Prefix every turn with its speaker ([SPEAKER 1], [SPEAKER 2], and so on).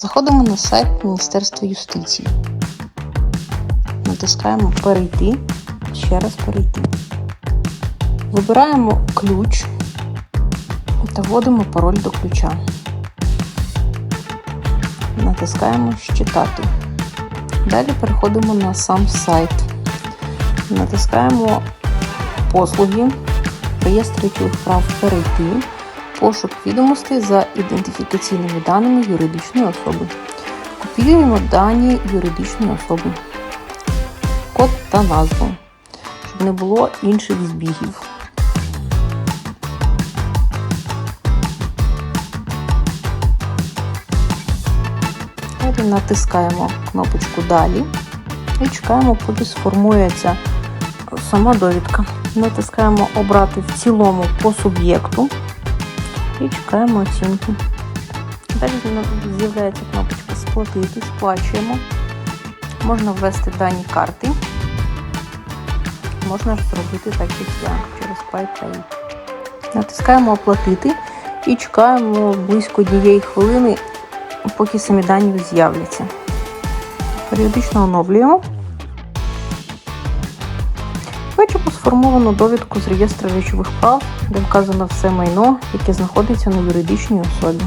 [SPEAKER 1] Заходимо на сайт Міністерства юстиції. Натискаємо Перейти. Ще раз перейти. Вибираємо ключ та вводимо пароль до ключа. Натискаємо Считати. Далі переходимо на сам сайт. Натискаємо Послуги, реєстр прав перейти, пошук відомостей за ідентифікаційними даними юридичної особи. Копіюємо дані юридичної особи, код та назву, щоб не було інших збігів. Натискаємо кнопочку Далі і чекаємо, поки сформується сама довідка. Натискаємо Обрати в цілому по суб'єкту і чекаємо оцінки. Далі з'являється кнопочка Сплатити, сплачуємо. Можна ввести дані карти. Можна зробити так як я через PayPay. Натискаємо Оплатити і чекаємо близько однієї хвилини, поки самі дані з'являться. Періодично оновлюємо. Бачимо сформовано довідку з реєстру речових прав, де вказано все майно, яке знаходиться на юридичній особі.